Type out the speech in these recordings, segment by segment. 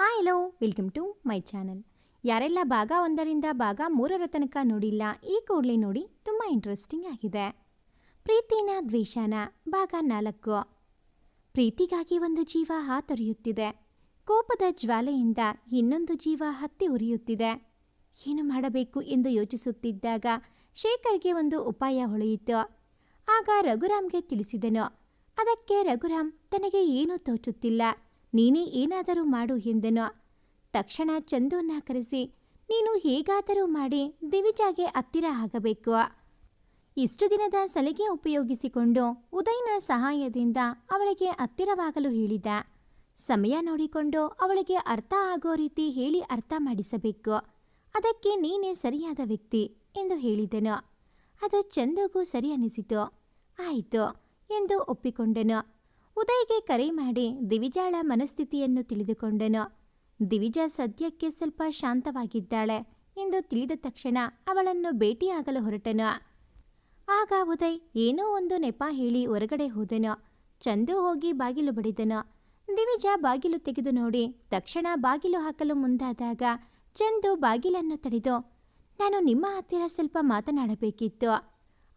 Hi hello welcome to my channel ಯಾರೆಲ್ಲ ಭಾಗ ಒಂದರಿಂದ ಭಾಗ ಮೂರರ ತನಕ ನೋಡಿಲ್ಲ, ಈ ಕೂಡಲೇ ನೋಡಿ ತುಂಬ ಇಂಟ್ರೆಸ್ಟಿಂಗ್ ಆಗಿದೆ. ಪ್ರೀತಿನ ದ್ವೇಷನ ಭಾಗ ನಾಲ್ಕು. ಪ್ರೀತಿಗಾಗಿ ಒಂದು ಜೀವ ಹಾತೊರೆಯುತ್ತಿದೆ. ಕೋಪದ ಜ್ವಾಲೆಯಿಂದ ಇನ್ನೊಂದು ಜೀವ ಹತ್ತಿ ಉರಿಯುತ್ತಿದೆ. ಏನು ಮಾಡಬೇಕು ಎಂದು ಯೋಚಿಸುತ್ತಿದ್ದಾಗ ಶೇಖರ್ಗೆ ಒಂದು ಉಪಾಯ ಹೊಳೆಯಿತು. ಆಗ ರಘುರಾಮ್ಗೆ ತಿಳಿಸಿದನು, ಅದಕ್ಕೆ ರಘುರಾಮ್ ತನಗೆ ಏನೂ ತೋಚುತ್ತಿಲ್ಲ. ನೀನೇ ಏನಾದರೂ ಮಾಡು ಎಂದನು ತಕ್ಷಣ ಚಂದುವನ್ನ ಕರೆಸಿ, ನೀನು ಹೇಗಾದರೂ ಮಾಡಿ ದಿವಿಜಾಗೆ ಹತ್ತಿರ ಆಗಬೇಕು. ಇಷ್ಟು ದಿನದ ಸಲಿಗೆ ಉಪಯೋಗಿಸಿಕೊಂಡು ಉದಯ್ನ ಸಹಾಯದಿಂದ ಅವಳಿಗೆ ಹತ್ತಿರವಾಗಲು ಹೇಳಿದ. ಸಮಯ ನೋಡಿಕೊಂಡು ಅವಳಿಗೆ ಅರ್ಥ ಆಗೋ ರೀತಿ ಹೇಳಿ ಅರ್ಥ ಮಾಡಿಸಬೇಕು. ಅದಕ್ಕೆ ನೀನೇ ಸರಿಯಾದ ವ್ಯಕ್ತಿ ಎಂದು ಹೇಳಿದನು. ಅದು ಚಂದುಗೂ ಸರಿ ಅನಿಸಿತು. ಆಯಿತು ಎಂದು ಒಪ್ಪಿಕೊಂಡನು. ಉದಯ್ಗೆ ಕರೆ ಮಾಡಿ ದಿವಿಜಾಳ ಮನಸ್ಥಿತಿಯನ್ನು ತಿಳಿದುಕೊಂಡನು. ದಿವಿಜ ಸದ್ಯಕ್ಕೆ ಸ್ವಲ್ಪ ಶಾಂತವಾಗಿದ್ದಾಳೆ. ಎಂದು ತಿಳಿದ ತಕ್ಷಣ ಅವಳನ್ನು ಭೇಟಿಯಾಗಲು ಹೊರಟನು. ಆಗ ಉದಯ್ ಏನೋ ಒಂದು ನೆಪ ಹೇಳಿ ಹೊರಗಡೆ ಹೋದನು. ಚಂದು ಹೋಗಿ ಬಾಗಿಲು ಬಡಿದನು. ದಿವಿಜ ಬಾಗಿಲು ತೆಗೆದು ನೋಡಿ ತಕ್ಷಣ ಬಾಗಿಲು ಹಾಕಲು ಮುಂದಾದಾಗ ಚಂದು ಬಾಗಿಲನ್ನು ತಡೆದು, ನಾನು ನಿಮ್ಮ ಹತ್ತಿರ ಸ್ವಲ್ಪ ಮಾತನಾಡಬೇಕಿತ್ತು.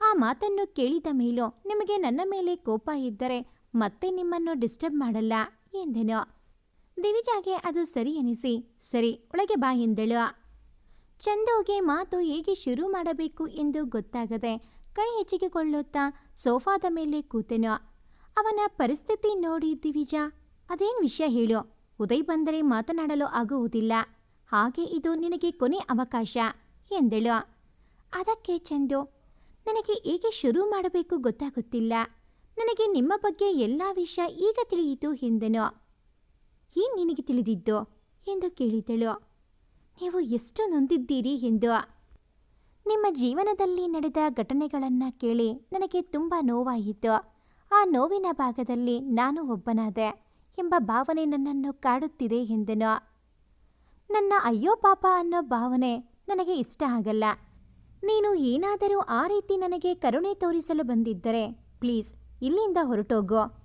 ಆ ಮಾತನ್ನು ಕೇಳಿದ ಮೇಲೂ ನಿಮಗೆ ನನ್ನ ಮೇಲೆ ಕೋಪ ಇದ್ದರೆ ಮತ್ತೆ ನಿಮ್ಮನ್ನು ಡಿಸ್ಟರ್ಬ್ ಮಾಡಲ್ಲ ಎಂದೆನು. ದಿವಿಜಾಗೆ ಅದು ಸರಿ ಎನಿಸಿ, ಸರಿ, ಒಳಗೆ ಬಾ ಎಂದಳು. ಚಂದುಗೆ ಮಾತು ಹೇಗೆ ಶುರು ಮಾಡಬೇಕು ಎಂದು ಗೊತ್ತಾಗದೆ ಕೈ ಹೆಚ್ಚಿಗೆಕೊಳ್ಳುತ್ತಾ ಸೋಫಾದ ಮೇಲೆ ಕೂತೆನು. ಅವನ ಪರಿಸ್ಥಿತಿ ನೋಡಿ ದಿವಿಜಾ, ಅದೇನ್ ವಿಷಯ ಹೇಳು? ಉದಯ್ ಬಂದರೆ ಮಾತನಾಡಲು ಆಗುವುದಿಲ್ಲ. ಹಾಗೆ ಇದು ನಿನಗೆ ಕೊನೆ ಅವಕಾಶ ಎಂದಳು. ಅದಕ್ಕೆ ಚಂದು, ನನಗೆ ಹೇಗೆ ಶುರು ಮಾಡಬೇಕು ಗೊತ್ತಾಗುತ್ತಿಲ್ಲ. ನನಗೆ ನಿಮ್ಮ ಬಗ್ಗೆ ಎಲ್ಲ ವಿಷಯ ಈಗ ತಿಳಿಯಿತು ಎಂದನು. ಏನ್ ನಿನಗೆ ತಿಳಿದಿದ್ದು? ಎಂದು ಕೇಳಿದಳು. ನೀವು ಎಷ್ಟು ನೊಂದಿದ್ದೀರಿ ಎಂದು. ನಿಮ್ಮ ಜೀವನದಲ್ಲಿ ನಡೆದ ಘಟನೆಗಳನ್ನು ಕೇಳಿ ನನಗೆ ತುಂಬ ನೋವಾಯಿತು. ಆ ನೋವಿನ ಭಾಗದಲ್ಲಿ ನಾನು ಒಬ್ಬನಾದೆ ಎಂಬ ಭಾವನೆ ನನ್ನನ್ನು ಕಾಡುತ್ತಿದೆ ಎಂದನು. ನನ್ನ ಅಯ್ಯೋ ಪಾಪ ಅನ್ನೋ ಭಾವನೆ ನನಗೆ ಇಷ್ಟ ಆಗಲ್ಲ. ನೀನು ಏನಾದರೂ ಆ ರೀತಿ ನನಗೆ ಕರುಣೆ ತೋರಿಸಲು ಬಂದಿದ್ದರೆ ಪ್ಲೀಸ್ ಇಲ್ಲಿಂದ ಹೊರಟೋಗು.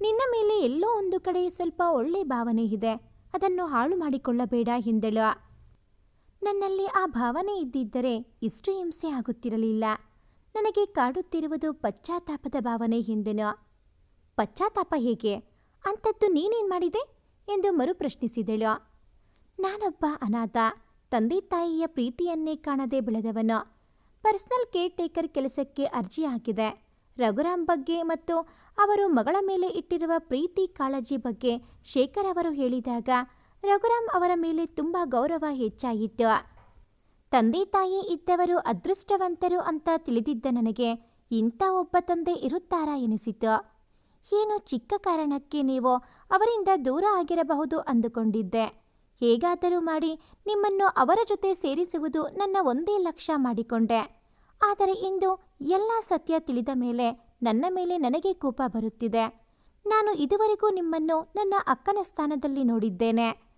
ನಿನ್ನ ಮೇಲೆ ಎಲ್ಲೋ ಒಂದು ಕಡೆ ಸ್ವಲ್ಪ ಒಳ್ಳೆ ಭಾವನೆ ಇದೆ. ಅದನ್ನು ಹಾಳು ಮಾಡಿಕೊಳ್ಳಬೇಡ ಎಂದಳು ನನ್ನಲ್ಲಿ ಆ ಭಾವನೆ ಇದ್ದಿದ್ದರೆ ಇಷ್ಟು ಹಿಂಸೆ ಆಗುತ್ತಿರಲಿಲ್ಲ. ನನಗೆ ಕಾಡುತ್ತಿರುವುದು ಪಶ್ಚಾತ್ತಾಪದ ಭಾವನೆ ಎಂದೆನು ಪಶ್ಚಾತ್ತಾಪ ಹೇಗೆ? ಅಂಥದ್ದು ನೀನೇನು ಮಾಡಿದೆ? ಎಂದು ಮರುಪ್ರಶ್ನಿಸಿದಳು ನಾನೊಬ್ಬ ಅನಾಥ. ತಂದೆ ತಾಯಿಯ ಪ್ರೀತಿಯನ್ನೇ ಕಾಣದೆ ಬೆಳೆದವನು. ಪರ್ಸನಲ್ ಕೇರ್ ಟೇಕರ್ ಕೆಲಸಕ್ಕೆ ಅರ್ಜಿ ಹಾಕಿದೆ. ರಘುರಾಮ್ ಬಗ್ಗೆ ಮತ್ತು ಅವರು ಮಗಳ ಮೇಲೆ ಇಟ್ಟಿರುವ ಪ್ರೀತಿ ಕಾಳಜಿ ಬಗ್ಗೆ ಶೇಖರ್ ಅವರು ಹೇಳಿದಾಗ, ರಘುರಾಮ್ ಅವರ ಮೇಲೆ ತುಂಬ ಗೌರವ ಹೆಚ್ಚಾಯಿತು. ತಂದೆ ತಾಯಿ ಇದ್ದವರು ಅದೃಷ್ಟವಂತರು ಅಂತ ತಿಳಿದಿದ್ದ ನನಗೆ ಇಂಥ ಒಬ್ಬ ತಂದೆ ಇರುತ್ತಾರಾ ಎನಿಸಿತು. ಏನು ಚಿಕ್ಕ ಕಾರಣಕ್ಕೆ ನೀವು ಅವರಿಂದ ದೂರ ಆಗಿರಬಹುದು ಅಂದುಕೊಂಡಿದ್ದೆ. ಹೇಗಾದರೂ ಮಾಡಿ ನಿಮ್ಮನ್ನು ಅವರ ಜೊತೆ ಸೇರಿಸುವುದು ನನ್ನ ಒಂದೇ ಲಕ್ಷ್ಯ ಮಾಡಿಕೊಂಡೆ. ಆದರೆ ಇಂದು ಎಲ್ಲ ಸತ್ಯ ತಿಳಿದ ಮೇಲೆ ನನ್ನ ಮೇಲೆ ನನಗೆ ಕೋಪ ಬರುತ್ತಿದೆ. ನಾನು ಇದುವರೆಗೂ ನಿಮ್ಮನ್ನು ನನ್ನ ಅಕ್ಕನ ಸ್ಥಾನದಲ್ಲಿ ನೋಡಿದ್ದೇನೆ.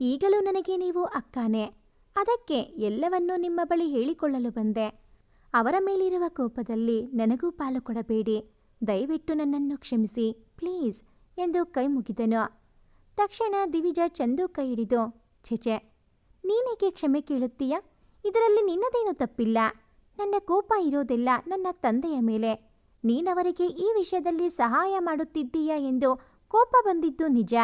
ಈಗಲೂ ನನಗೆ ನೀವು ಅಕ್ಕನೇ. ಅದಕ್ಕೆ ಎಲ್ಲವನ್ನೂ ನಿಮ್ಮ ಬಳಿ ಹೇಳಿಕೊಳ್ಳಲು ಬಂದೆ. ಅವರ ಮೇಲಿರುವ ಕೋಪದಲ್ಲಿ ನನಗೂ ಪಾಲು ಕೊಡಬೇಡಿ. ದಯವಿಟ್ಟು ನನ್ನನ್ನು ಕ್ಷಮಿಸಿ, ಪ್ಲೀಸ್, ಎಂದು ಕೈ ಮುಗಿದನು. ತಕ್ಷಣ ದಿವಿಜ ಚಂದು ಕೈ ಹಿಡಿದು ಛೆಚೆ ನೀನೇಕೆ ಕ್ಷಮೆ ಕೇಳುತ್ತೀಯ? ಇದರಲ್ಲಿ ನಿನ್ನದೇನು ತಪ್ಪಿಲ್ಲ. ನನ್ನ ಕೋಪ ಇರೋದೆಲ್ಲ ನನ್ನ ತಂದೆಯ ಮೇಲೆ. ನೀನವರಿಗೆ ಈ ವಿಷಯದಲ್ಲಿ ಸಹಾಯ ಮಾಡುತ್ತಿದ್ದೀಯ ಎಂದು ಕೋಪ ಬಂದಿದ್ದು ನಿಜ.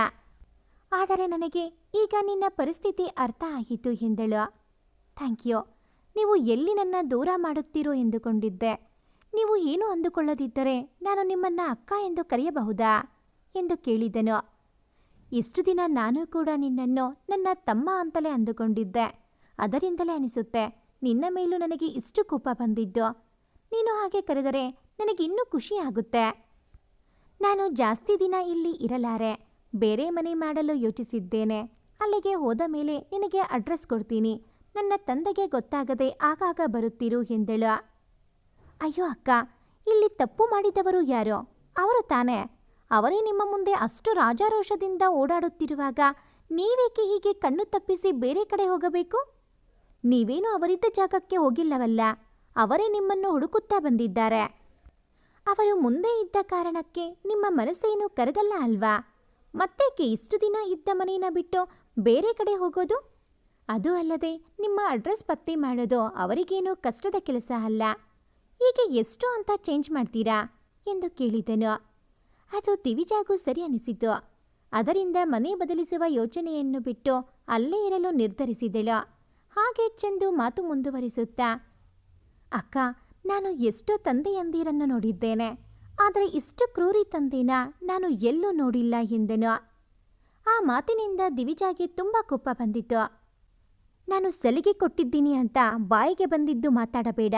ಆದರೆ ನನಗೆ ಈಗ ನಿನ್ನ ಪರಿಸ್ಥಿತಿ ಅರ್ಥ ಆಯಿತು ಎಂದಳು. Thank you. ನೀವು ಎಲ್ಲಿ ನನ್ನ ದೂರ ಮಾಡುತ್ತೀರೋ ಎಂದುಕೊಂಡಿದ್ದೆ. ನೀವು ಏನು ಅಂದುಕೊಳ್ಳದಿದ್ದರೆ ನಾನು ನಿಮ್ಮನ್ನ ಅಕ್ಕ ಎಂದು ಕರೆಯಬಹುದಾ ಎಂದು ಕೇಳಿದನು. ಇಷ್ಟು ದಿನ ನಾನು ಕೂಡ ನಿನ್ನನ್ನು ನನ್ನ ತಮ್ಮ ಅಂತಲೇ ಅಂದುಕೊಂಡಿದ್ದೆ. ಅದರಿಂದಲೇ ಅನಿಸುತ್ತೆ. ನಿನ್ನ ಮೇಲೂ ನನಗೆ ಇಷ್ಟು ಕೋಪ ಬಂದಿದ್ದು? ನೀನು ಹಾಗೆ ಕರೆದರೆ ನನಗಿನ್ನೂ ಖುಷಿ ಆಗುತ್ತೆ. ನಾನು ಜಾಸ್ತಿ ದಿನ ಇಲ್ಲಿ ಇರಲಾರೆ. ಬೇರೆ ಮನೆ ಮಾಡಲು ಯೋಚಿಸಿದ್ದೇನೆ. ಅಲ್ಲಿಗೆ ಹೋದ ಮೇಲೆ ನಿನಗೆ ಅಡ್ರೆಸ್ ಕೊಡ್ತೀನಿ. ನನ್ನ ತಂದೆಗೆ ಗೊತ್ತಾಗದೆ ಆಗಾಗ ಬರುತ್ತೀರು ಎಂದಳು. ಅಯ್ಯೋ ಅಕ್ಕ, ಇಲ್ಲಿ ತಪ್ಪು ಮಾಡಿದವರು ಯಾರೋ? ಅವರು ತಾನೇ. ಅವರೇ ನಿಮ್ಮ ಮುಂದೆ ಅಷ್ಟು ರಾಜಾರೋಷದಿಂದ ಓಡಾಡುತ್ತಿರುವಾಗ ನೀವೇಕೆ ಹೀಗೆ ಕಣ್ಣು ತಪ್ಪಿಸಿ ಬೇರೆ ಕಡೆ ಹೋಗಬೇಕು? ನೀವೇನು ಅವರಿದ್ದ ಜಾಗಕ್ಕೆ ಹೋಗಿಲ್ಲವಲ್ಲ, ಅವರೇ ನಿಮ್ಮನ್ನು ಹುಡುಕುತ್ತಾ ಬಂದಿದ್ದಾರೆ. ಅವರು ಮುಂದೆ ಇದ್ದ ಕಾರಣಕ್ಕೆ ನಿಮ್ಮ ಮನಸ್ಸೇನು ಕರಗಲ್ಲ ಅಲ್ವಾ? ಮತ್ತೇಕೆ ಇಷ್ಟು ದಿನ ಇದ್ದ ಮನೆಯನ್ನು ಬಿಟ್ಟು ಬೇರೆ ಕಡೆ ಹೋಗೋದು? ಅದು ಅಲ್ಲದೆ ನಿಮ್ಮ ಅಡ್ರೆಸ್ ಪತ್ತೆ ಮಾಡೋದು ಅವರಿಗೇನು ಕಷ್ಟದ ಕೆಲಸ ಅಲ್ಲ. ಹೀಗೆ ಎಷ್ಟು ಅಂತ ಚೇಂಜ್ ಮಾಡ್ತೀರಾ? ಎಂದು ಕೇಳಿದನು. ಅದು ದಿವಿಜಾಗೂ ಸರಿ ಅನಿಸಿತು. ಅದರಿಂದ ಮನೆ ಬದಲಿಸುವ ಯೋಚನೆಯನ್ನು ಬಿಟ್ಟು ಅಲ್ಲೇ ಇರಲು ನಿರ್ಧರಿಸಿದಳು. ಹಾಗೆ ಚೆಂದು ಮಾತು ಮುಂದುವರಿಸುತ್ತಾ, ಅಕ್ಕ, ನಾನು ಎಷ್ಟೋ ತಂದೆಯಂದಿರನ್ನು ನೋಡಿದ್ದೇನೆ. ಆದರೆ ಇಷ್ಟು ಕ್ರೂರಿ ತಂದೆನ ನಾನು ಎಲ್ಲೂ ನೋಡಿಲ್ಲ ಎಂದನು. ಆ ಮಾತಿನಿಂದ ದಿವಿಜಾಗೆ ತುಂಬ ಕೋಪ ಬಂದಿತು ನಾನು ಸಲಿಗೆ ಕೊಟ್ಟಿದ್ದೀನಿ ಅಂತ ಬಾಯಿಗೆ ಬಂದಿದ್ದು ಮಾತಾಡಬೇಡ.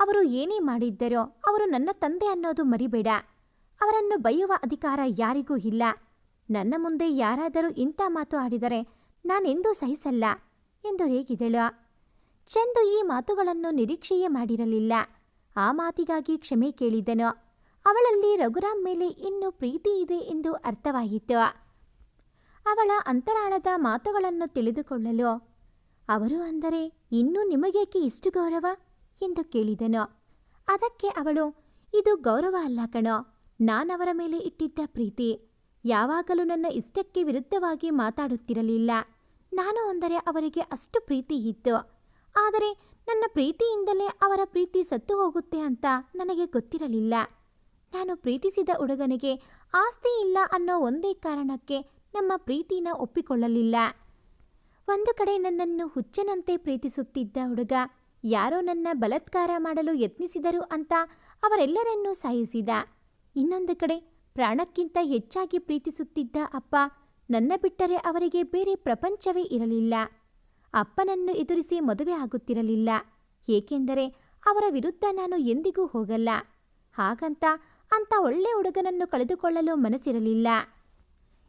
ಅವರು ಏನೇ ಮಾಡಿದ್ದರೋ ಅವರು ನನ್ನ ತಂದೆ ಅನ್ನೋದು ಮರಿಬೇಡ. ಅವರನ್ನು ಬೈಯುವ ಅಧಿಕಾರ ಯಾರಿಗೂ ಇಲ್ಲ. ನನ್ನ ಮುಂದೆ ಯಾರಾದರೂ ಇಂಥ ಮಾತು ಆಡಿದರೆ ನಾನೆಂದೂ ಸಹಿಸಲ್ಲ. ಎಂದು ರೇಗಿದಳು ಚಂದು ಈ ಮಾತುಗಳನ್ನು ನಿರೀಕ್ಷೆಯೇ ಮಾಡಿರಲಿಲ್ಲ. ಆ ಮಾತಿಗಾಗಿ ಕ್ಷಮೆ ಕೇಳಿದನು. ಅವಳಲ್ಲಿ ರಘುರಾಮ್ ಮೇಲೆ ಇನ್ನೂ ಪ್ರೀತಿ ಇದೆ ಎಂದು ಅರ್ಥವಾಯಿತು. ಅವಳ ಅಂತರಾಳದ ಮಾತುಗಳನ್ನು ತಿಳಿದುಕೊಳ್ಳಲು, ಅವರು ಅಂದರೆ ಇನ್ನೂ ನಿಮಗೇಕೆ ಇಷ್ಟು ಗೌರವ? ಎಂದು ಕೇಳಿದನು. ಅದಕ್ಕೆ ಅವಳು, ಇದು ಗೌರವ ಅಲ್ಲ ಕಣೋ. ನಾನವರ ಮೇಲೆ ಇಟ್ಟಿದ್ದ ಪ್ರೀತಿ. ಯಾವಾಗಲೂ ನನ್ನ ಇಷ್ಟಕ್ಕೆ ವಿರುದ್ಧವಾಗಿ ಮಾತಾಡುತ್ತಿರಲಿಲ್ಲ. ನಾನು ಅಂದರೆ ಅವರಿಗೆ ಅಷ್ಟು ಪ್ರೀತಿ ಇತ್ತು. ಆದರೆ ನನ್ನ ಪ್ರೀತಿಯಿಂದಲೇ ಅವರ ಪ್ರೀತಿ ಸತ್ತು ಹೋಗುತ್ತೆ ಅಂತ ನನಗೆ ಗೊತ್ತಿರಲಿಲ್ಲ. ನಾನು ಪ್ರೀತಿಸಿದ ಹುಡುಗನಿಗೆ ಆಸ್ತಿ ಇಲ್ಲ ಅನ್ನೋ ಒಂದೇ ಕಾರಣಕ್ಕೆ ನಮ್ಮ ಪ್ರೀತಿನ ಒಪ್ಪಿಕೊಳ್ಳಲಿಲ್ಲ. ಒಂದು ಕಡೆ ನನ್ನನ್ನು ಹುಚ್ಚನಂತೆ ಪ್ರೀತಿಸುತ್ತಿದ್ದ ಹುಡುಗ ಯಾರೋ ನನ್ನ ಬಲತ್ಕಾರ ಮಾಡಲು ಯತ್ನಿಸಿದರು ಅಂತ ಅವರೆಲ್ಲರನ್ನೂ ಸಾಯಿಸಿದ. ಇನ್ನೊಂದು ಕಡೆ ಪ್ರಾಣಕ್ಕಿಂತ ಹೆಚ್ಚಾಗಿ ಪ್ರೀತಿಸುತ್ತಿದ್ದ ಅಪ್ಪ ನನ್ನ ಬಿಟ್ಟರೆ ಅವರಿಗೆ ಬೇರೆ ಪ್ರಪಂಚವೇ ಇರಲಿಲ್ಲ. ಅಪ್ಪನನ್ನು ಎದುರಿಸಿ ಮದುವೆ ಆಗುತ್ತಿರಲಿಲ್ಲ. ಏಕೆಂದರೆ ಅವರ ವಿರುದ್ಧ ನಾನು ಎಂದಿಗೂ ಹೋಗಲ್ಲ. ಹಾಗಂತ ಅಂಥ ಒಳ್ಳೆ ಹುಡುಗನನ್ನು ಕಳೆದುಕೊಳ್ಳಲು ಮನಸ್ಸಿರಲಿಲ್ಲ.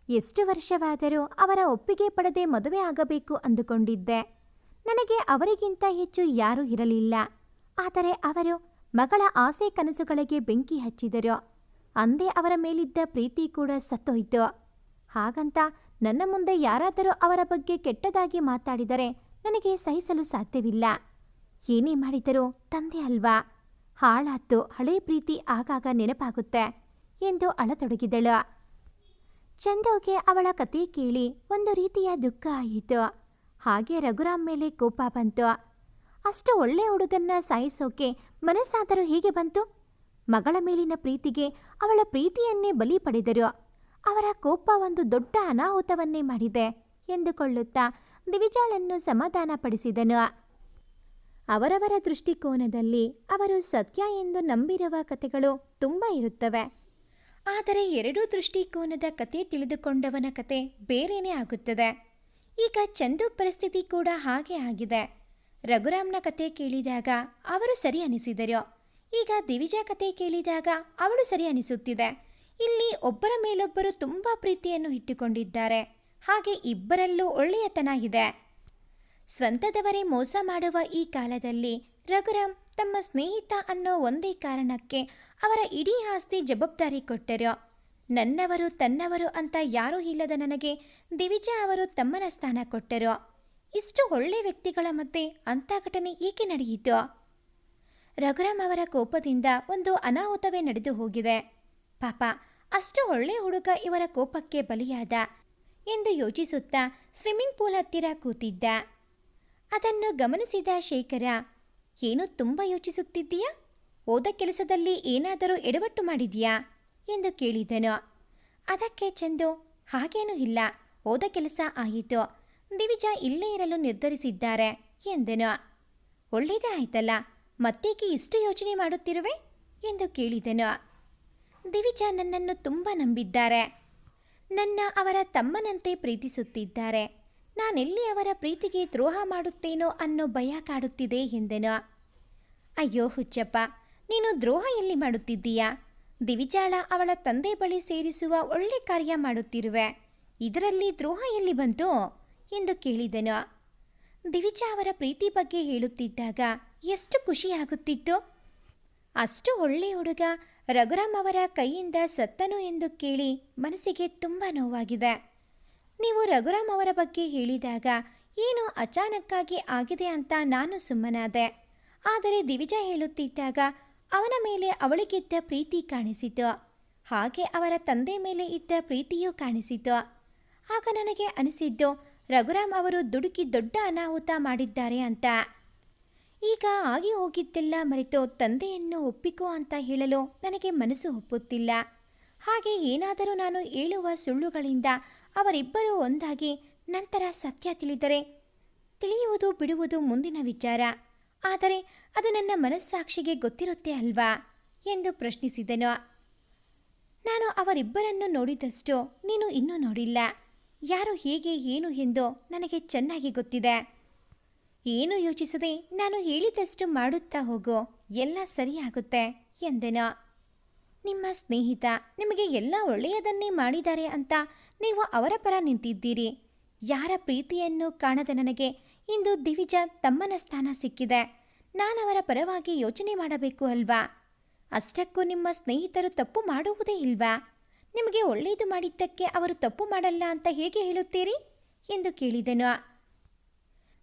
ಎಷ್ಟು ವರ್ಷವಾದರೂ ಅವರ ಒಪ್ಪಿಗೆ ಪಡೆದೇ ಮದುವೆ ಆಗಬೇಕು ಅಂದುಕೊಂಡಿದ್ದೆ. ನನಗೆ ಅವರಿಗಿಂತ ಹೆಚ್ಚು ಯಾರೂ ಇರಲಿಲ್ಲ. ಆದರೆ ಅವರು ಮಗಳ ಆಸೆ ಕನಸುಗಳಿಗೆ ಬೆಂಕಿ ಹಚ್ಚಿದರು. ಅಂದೇ ಅವರ ಮೇಲಿದ್ದ ಪ್ರೀತಿ ಕೂಡ ಸತ್ತೋಯ್ತು. ಹಾಗಂತ ನನ್ನ ಮುಂದೆ ಯಾರಾದರೂ ಅವರ ಬಗ್ಗೆ ಕೆಟ್ಟದಾಗಿ ಮಾತಾಡಿದರೆ ನನಗೆ ಸಹಿಸಲು ಸಾಧ್ಯವಿಲ್ಲ. ಏನೇ ಮಾಡಿದರೂ ತಂದೆ ಅಲ್ವಾ? ಹಾಳಾತ್ತು ಹಳೇ ಪ್ರೀತಿ ಆಗಾಗ ನೆನಪಾಗುತ್ತೆ ಎಂದು ಅಳತೊಡಗಿದಳು. ಚಂದೋಗೆ ಅವಳ ಕತೆ ಕೇಳಿ ಒಂದು ರೀತಿಯ ದುಃಖ ಆಯಿತು. ಹಾಗೆ ರಘುರಾಮ್ ಮೇಲೆ ಕೋಪ ಬಂತು. ಅಷ್ಟು ಒಳ್ಳೆ ಹುಡುಗನ್ನ ಸಾಯಿಸೋಕೆ ಮನಸ್ಸಾದರೂ ಹೇಗೆ ಬಂತು? ಮಗಳ ಮೇಲಿನ ಪ್ರೀತಿಗೆ ಅವಳ ಪ್ರೀತಿಯನ್ನೇ ಬಲಿ ಪಡೆದರು. ಅವರ ಕೋಪ ಒಂದು ದೊಡ್ಡ ಅನಾಹುತವನ್ನೇ ಮಾಡಿದೆ ಎಂದುಕೊಳ್ಳುತ್ತಾ ದಿವಿಜಾಳನ್ನು ಸಮಾಧಾನಪಡಿಸಿದನು. ಅವರವರ ದೃಷ್ಟಿಕೋನದಲ್ಲಿ ಅವರು ಸತ್ಯ ಎಂದು ನಂಬಿರುವ ಕಥೆಗಳು ತುಂಬ ಇರುತ್ತವೆ. ಆದರೆ ಎರಡೂ ದೃಷ್ಟಿಕೋನದ ಕತೆ ತಿಳಿದುಕೊಂಡವನ ಕತೆ ಬೇರೇನೇ ಆಗುತ್ತದೆ. ಈಗ ಚಂದು ಪರಿಸ್ಥಿತಿ ಕೂಡ ಹಾಗೆ ಆಗಿದೆ. ರಘುರಾಮ್ನ ಕತೆ ಕೇಳಿದಾಗ ಅವರು ಸರಿ ಅನಿಸಿದರು. ಈಗ ದಿವಿಜಾ ಕತೆ ಕೇಳಿದಾಗ ಅವಳು ಸರಿ ಅನಿಸುತ್ತಿದೆ. ಇಲ್ಲಿ ಒಬ್ಬರ ಮೇಲೊಬ್ಬರು ತುಂಬ ಪ್ರೀತಿಯನ್ನು ಇಟ್ಟುಕೊಂಡಿದ್ದಾರೆ. ಹಾಗೆ ಇಬ್ಬರಲ್ಲೂ ಒಳ್ಳೆಯತನ ಇದೆ. ಸ್ವಂತದವರೇ ಮೋಸ ಮಾಡುವ ಈ ಕಾಲದಲ್ಲಿ ರಘುರಾಮ್ ತಮ್ಮ ಸ್ನೇಹಿತ ಅನ್ನೋ ಒಂದೇ ಕಾರಣಕ್ಕೆ ಅವರ ಇಡೀ ಆಸ್ತಿ ಜವಾಬ್ದಾರಿ ಕೊಟ್ಟರು. ನನ್ನವರು ತನ್ನವರು ಅಂತ ಯಾರೂ ಇಲ್ಲದ ನನಗೆ ದಿವಿಜ ಅವರು ತಮ್ಮನ ಸ್ಥಾನ ಕೊಟ್ಟರು. ಇಷ್ಟು ಒಳ್ಳೆ ವ್ಯಕ್ತಿಗಳ ಮಧ್ಯೆ ಅಂಥ ಘಟನೆ ಏಕೆ ನಡೆಯಿತು? ರಘುರಾಮ್ ಅವರ ಕೋಪದಿಂದ ಒಂದು ಅನಾಹುತವೇ ನಡೆದು ಹೋಗಿದೆ. ಪಾಪ ಅಷ್ಟು ಒಳ್ಳೆ ಹುಡುಗ ಇವರ ಕೋಪಕ್ಕೆ ಬಲಿಯಾದ ಎಂದು ಯೋಚಿಸುತ್ತಾ ಸ್ವಿಮ್ಮಿಂಗ್ ಪೂಲ್ ಹತ್ತಿರ ಕೂತಿದ್ದ. ಅದನ್ನು ಗಮನಿಸಿದ ಶೇಖರ, ಏನು ತುಂಬ ಯೋಚಿಸುತ್ತಿದ್ದೀಯಾ? ಓದ ಕೆಲಸದಲ್ಲಿ ಏನಾದರೂ ಎಡವಟ್ಟು ಮಾಡಿದ್ಯಾ ಎಂದು ಕೇಳಿದನು. ಅದಕ್ಕೆ ಚಂದು, ಹಾಗೇನೂ ಇಲ್ಲ. ಓದ ಕೆಲಸ ಆಯಿತು. ದಿವಿಜ ಇಲ್ಲೇ ಇರಲು ನಿರ್ಧರಿಸಿದ್ದಾರೆ ಎಂದನು. ಒಳ್ಳೆಯದೇ ಆಯ್ತಲ್ಲ. ಮತ್ತೇಕೆ ಇಷ್ಟು ಯೋಚನೆ ಮಾಡುತ್ತಿರುವೆ? ಎಂದು ಕೇಳಿದನು. ದಿವಿಜಾ ನನ್ನನ್ನು ತುಂಬ ನಂಬಿದ್ದಾರೆ. ನನ್ನ ಅವರ ತಮ್ಮನಂತೆ ಪ್ರೀತಿಸುತ್ತಿದ್ದಾರೆ. ನಾನೆಲ್ಲಿ ಅವರ ಪ್ರೀತಿಗೆ ದ್ರೋಹ ಮಾಡುತ್ತೇನೋ ಅನ್ನೋ ಭಯ ಕಾಡುತ್ತಿದೆ ಎಂದೆನು. ಅಯ್ಯೋ ಹುಚ್ಚಪ್ಪ, ನೀನು ದ್ರೋಹ ಎಲ್ಲಿ ಮಾಡುತ್ತಿದ್ದೀಯಾ? ದಿವಿಜಾಳ ಅವಳ ತಂದೆ ಬಳಿ ಸೇರಿಸುವ ಒಳ್ಳೆ ಕಾರ್ಯ ಮಾಡುತ್ತಿರುವೆ. ಇದರಲ್ಲಿ ದ್ರೋಹ ಎಲ್ಲಿ ಬಂತು? ಎಂದು ಕೇಳಿದನು. ದಿವಿಜಾ ಅವರ ಪ್ರೀತಿ ಬಗ್ಗೆ ಹೇಳುತ್ತಿದ್ದಾಗ ಎಷ್ಟು ಖುಷಿಯಾಗುತ್ತಿತ್ತು? ಅಷ್ಟು ಒಳ್ಳೆ ಹುಡುಗ ರಘುರಾಮ್ ಅವರ ಕೈಯಿಂದ ಸತ್ತನು ಎಂದು ಕೇಳಿ ಮನಸ್ಸಿಗೆ ತುಂಬ ನೋವಾಗಿದೆ. ನೀವು ರಘುರಾಮ್ ಅವರ ಬಗ್ಗೆ ಹೇಳಿದಾಗ ಏನು ಅಚಾನಕ್ಕಾಗಿ ಆಗಿದೆ ಅಂತ ನಾನು ಸುಮ್ಮನಾದೆ. ಆದರೆ ದಿವಿಜಾ ಹೇಳುತ್ತಿದ್ದಾಗ ಅವನ ಮೇಲೆ ಅವಳಿಗಿದ್ದ ಪ್ರೀತಿ ಕಾಣಿಸಿತು. ಹಾಗೆ ಅವರ ತಂದೆ ಮೇಲೆ ಇದ್ದ ಪ್ರೀತಿಯೂ ಕಾಣಿಸಿತು. ಆಗ ನನಗೆ ಅನಿಸಿದ್ದು, ರಘುರಾಮ್ ಅವರು ದುಡುಕಿ ದೊಡ್ಡ ಅನಾಹುತ ಮಾಡಿದ್ದಾರೆ ಅಂತ. ಈಗ ಆಗಿ ಹೋಗಿದ್ದೆಲ್ಲ ಮರೆತು ತಂದೆಯನ್ನು ಒಪ್ಪಿಕೋ ಅಂತ ಹೇಳಲು ನನಗೆ ಮನಸ್ಸು ಒಪ್ಪುತ್ತಿಲ್ಲ. ಹಾಗೆ ಏನಾದರೂ ನಾನು ಹೇಳುವ ಸುಳ್ಳುಗಳಿಂದ ಅವರಿಬ್ಬರೂ ಒಂದಾಗಿ ನಂತರ ಸತ್ಯ ತಿಳಿದರೆ? ತಿಳಿಯುವುದು ಬಿಡುವುದು ಮುಂದಿನ ವಿಚಾರ. ಆದರೆ ಅದು ನನ್ನ ಮನಸ್ಸಾಕ್ಷಿಗೆ ಗೊತ್ತಿರುತ್ತೆ ಅಲ್ವಾ? ಎಂದು ಪ್ರಶ್ನಿಸಿದನು. ನಾನು ಅವರಿಬ್ಬರನ್ನು ನೋಡಿದಷ್ಟು ನೀನು ಇನ್ನೂ ನೋಡಿಲ್ಲ. ಯಾರು ಹೇಗೆ, ಏನು ಎಂದು ನನಗೆ ಚೆನ್ನಾಗಿ ಗೊತ್ತಿದೆ. ಏನು ಯೋಚಿಸದೆ ನಾನು ಹೇಳಿದಷ್ಟು ಮಾಡುತ್ತಾ ಹೋಗು ಎಲ್ಲ ಸರಿಯಾಗುತ್ತೆ ಎಂದೆನ. ನಿಮ್ಮ ಸ್ನೇಹಿತ ನಿಮಗೆ ಎಲ್ಲ ಒಳ್ಳೆಯದನ್ನೇ ಮಾಡಿದ್ದಾರೆ ಅಂತ ನೀವು ಅವರ ಪರ ನಿಂತಿದ್ದೀರಿ. ಯಾರ ಪ್ರೀತಿಯನ್ನು ಕಾಣದ ನನಗೆ ಇಂದು ದಿವಿಜ ತಮ್ಮನ ಸ್ಥಾನ ಸಿಕ್ಕಿದೆ. ನಾನವರ ಪರವಾಗಿ ಯೋಚನೆ ಮಾಡಬೇಕು ಅಲ್ವಾ? ಅಷ್ಟಕ್ಕೂ ನಿಮ್ಮ ಸ್ನೇಹಿತರು ತಪ್ಪು ಮಾಡುವುದೇ ಇಲ್ವಾ? ನಿಮಗೆ ಒಳ್ಳೆಯದು ಮಾಡಿದ್ದಕ್ಕೆ ಅವರು ತಪ್ಪು ಮಾಡಲ್ಲ ಅಂತ ಹೇಗೆ ಹೇಳುತ್ತೀರಿ? ಎಂದು ಕೇಳಿದನು.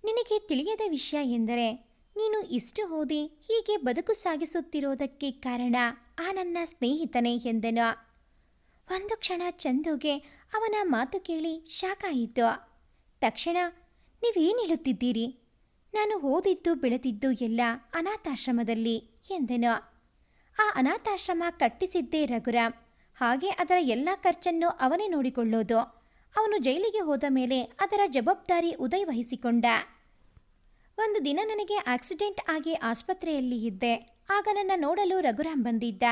ನಿನಗೆ ತಿಳಿಯದ ವಿಷಯ ಎಂದರೆ ನೀನು ಇಷ್ಟು ಓದಿ ಹೀಗೆ ಬದುಕು ಸಾಗಿಸುತ್ತಿರೋದಕ್ಕೆ ಕಾರಣ ಆ ನನ್ನ ಸ್ನೇಹಿತನೇ ಎಂದನು. ಒಂದು ಕ್ಷಣ ಚಂದುಗೆ ಅವನ ಮಾತು ಕೇಳಿ ಶಾಕ್ ಆಯಿತು ತಕ್ಷಣ, ನೀವೇನು ಹೇಳುತ್ತಿದ್ದೀರಿ? ನಾನು ಓದಿದ್ದು ಬೆಳೆದಿದ್ದು ಎಲ್ಲ ಅನಾಥಾಶ್ರಮದಲ್ಲಿ ಎಂದನು. ಆ ಅನಾಥಾಶ್ರಮ ಕಟ್ಟಿಸಿದ್ದೇ ರಘುರಾಮ್. ಹಾಗೆ ಅದರ ಎಲ್ಲ ಖರ್ಚನ್ನು ಅವನೇ ನೋಡಿಕೊಳ್ಳೋದು. ಅವನು ಜೈಲಿಗೆ ಹೋದ ಮೇಲೆ ಅದರ ಜವಾಬ್ದಾರಿ ಉದಯ್ ವಹಿಸಿಕೊಂಡ ಒಂದು ದಿನ ನನಗೆ ಆಕ್ಸಿಡೆಂಟ್ ಆಗಿ ಆಸ್ಪತ್ರೆಯಲ್ಲಿ ಇದ್ದೆ. ಆಗ ನನ್ನ ನೋಡಲು ರಘುರಾಮ್ ಬಂದಿದ್ದ.